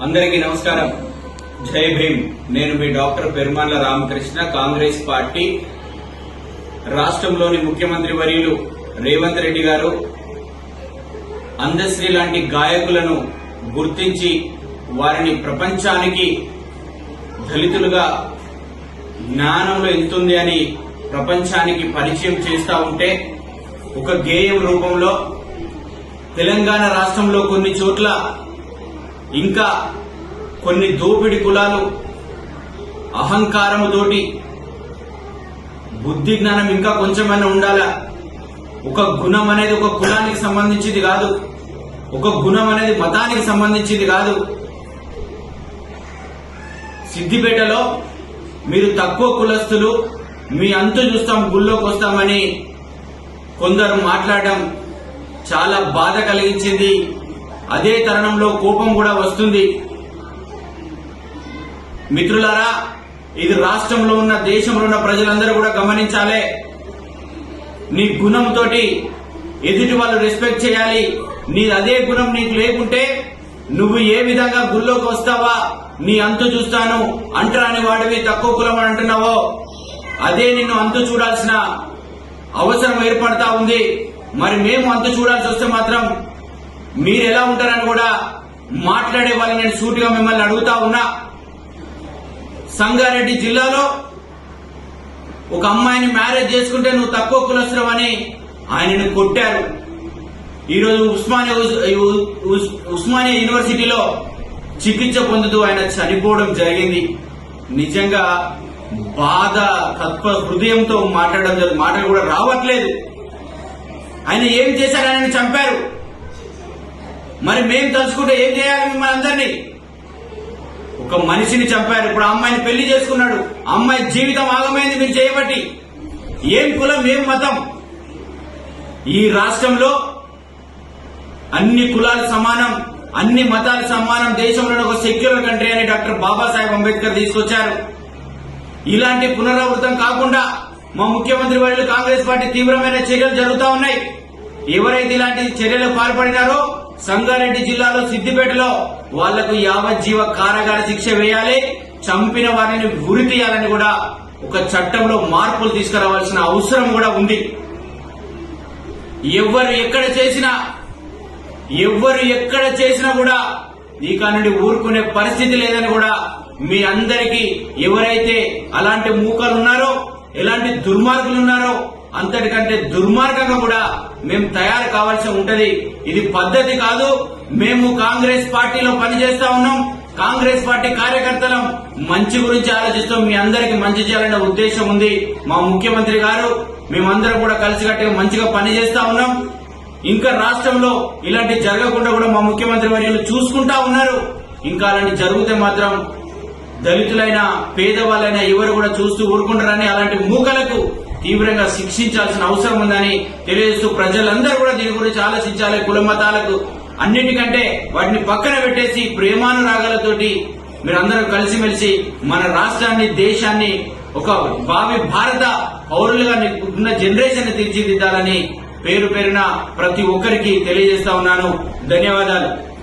అందరికీ నమస్కారం. జై భీమ్. నేను మీ డాక్టర్ పెరుమాళ్ళ రామకృష్ణ కాంగ్రెస్ పార్టీ రాష్ట్రంలోని ముఖ్యమంత్రి వర్యులు రేవంత్ రెడ్డి గారు. అందశ్రీ లాంటి గాయకులను గుర్తించి వారిని ప్రపంచానికి దళితులుగా జ్ఞానంలో ఎంతుంది అని ప్రపంచానికి పరిచయం చేస్తూ ఉంటే ఒక గేయం రూపంలో తెలంగాణ రాష్ట్రంలో కొన్ని చోట్ల ఇంకా కొన్ని దోపిడి కులాలు అహంకారముతోటి బుద్ధి జ్ఞానం ఇంకా కొంచెమైనా ఉండాలా? ఒక గుణం అనేది ఒక కులానికి సంబంధించింది కాదు. ఒక గుణం అనేది మతానికి సంబంధించింది కాదు. సిద్దిపేటలో మీరు తక్కువ కులస్తులు మీ అంతు చూస్తాం గుళ్ళోకి వస్తామని కొందరు మాట్లాడడం చాలా బాధ కలిగించింది. అదే తరుణంలో కోపం కూడా వస్తుంది. మిత్రులారా ఇది రాష్ట్రంలో ఉన్న దేశంలో ఉన్న ప్రజలందరూ కూడా గమనించాలి. నీ గుణంతోటి ఎదుటి వాళ్ళు రెస్పెక్ట్ చేయాలి. నీ అదే గుణం నీకు లేకుంటే నువ్వు ఏ విధంగా గుళ్ళోకి వస్తావా? నీ అంతు చూస్తాను. అంటరాని వాడివి తక్కువ కులం అని అంటున్నావో? అదే నిన్ను అంతు చూడాల్సిన అవసరం ఏర్పడతా ఉంది. మరి మేము అంతు చూడాల్సి వస్తే మాత్రం మీరు ఎలా ఉంటారని కూడా మాట్లాడే వాళ్ళని నేను సూటిగా మిమ్మల్ని అడుగుతా ఉన్నా. సంగారెడ్డి జిల్లాలో ఒక అమ్మాయిని మ్యారేజ్ చేసుకుంటే నువ్వు తక్కువ కులస్త్రం అని ఆయనను కొట్టారు. ఈరోజు ఉస్మానియా ఉస్మానియా యూనివర్సిటీలో చికిత్స పొందుతూ ఆయన చనిపోవడం జరిగింది. నిజంగా బాధ తత్వ హృదయంతో మాట్లాడడం జరుగు మాటలు కూడా రావట్లేదు. ఆయన ఏం చేశారు? ఆయన చంపారు. మరి మేము తలుచుకుంటే ఏం చేయాలి మిమ్మల్ని అందరినీ? ఒక మనిషిని చంపారు. ఇప్పుడు అమ్మాయిని పెళ్ళి చేసుకున్నాడు. అమ్మాయి జీవితం ఆగమైంది మీరు చేయబట్టి. ఏం కులం ఏం మతం? ఈ రాష్ట్రంలో అన్ని కులాలు సమానం అన్ని మతాలు సమానం దేశంలోని ఒక సెక్యులర్ కంట్రీ అని డాక్టర్ బాబాసాహెబ్ అంబేద్కర్ తీసుకొచ్చారు. ఇలాంటి పునరావృతం కాకుండా మా ముఖ్యమంత్రి వర్యులు కాంగ్రెస్ పార్టీ తీవ్రమైన చర్యలు జరుగుతూ ఉన్నాయి. ఎవరైతే ఇలాంటి చర్యలు పాల్పడినారో సంగారెడ్డి జిల్లాలో సిద్దిపేటలో వాళ్ళకు యావజ్జీవ కారాగార శిక్ష వేయాలి. చంపిన వారిని గురి తీయాలని కూడా ఒక చట్టంలో మార్పులు తీసుకురావాల్సిన అవసరం కూడా ఉంది. ఎవరు ఎక్కడ చేసినా ఎవరు ఎక్కడ చేసినా కూడా ఇక నుండి ఊరుకునే పరిస్థితి లేదని కూడా మీ అందరికీ ఎవరైతే అలాంటి మూకలు ఉన్నారో ఎలాంటి దుర్మార్గులు ఉన్నారో అంతటికంటే దుర్మార్గంగా కూడా మేము తయారు కావాల్సి ఉంటది. ఇది పద్ధతి కాదు. మేము కాంగ్రెస్ పార్టీలో పనిచేస్తా ఉన్నాం. కాంగ్రెస్ పార్టీ కార్యకర్తలం మంచి గురించి ఆలోచిస్తూ. మీ అందరికి మంచి చేయాలనే ఉద్దేశం ఉంది. మా ముఖ్యమంత్రి గారు మేమందరం కూడా కలిసికట్టుగా మంచిగా పనిచేస్తా ఉన్నాం. ఇంకా రాష్ట్రంలో ఇలాంటి జరగకుండా కూడా మా ముఖ్యమంత్రి వర్యులు చూసుకుంటా ఉన్నారు. ఇంకా అలాంటి జరిగితే మాత్రం దళితులైన పేదవాళ్ళైనా ఎవరు కూడా చూస్తూ ఊరుకుంటారని అలాంటి మూకలకు తీవ్రంగా శిక్షించాల్సిన అవసరం ఉందని తెలియజేస్తూ ప్రజలందరూ కూడా దీని గురించి ఆలోచించాలి. కుల మతాలకు అన్నిటికంటే వాటిని పక్కన పెట్టేసి ప్రేమానురాగాలతోటి మీరందరూ కలిసిమెలిసి మన రాష్ట్రాన్ని దేశాన్ని ఒక భావి భారత పౌరులుగా ఉన్న జనరేషన్ తీర్చిదిద్దాలని పేరు పేరున ప్రతి ఒక్కరికి తెలియజేస్తా ఉన్నాను. ధన్యవాదాలు.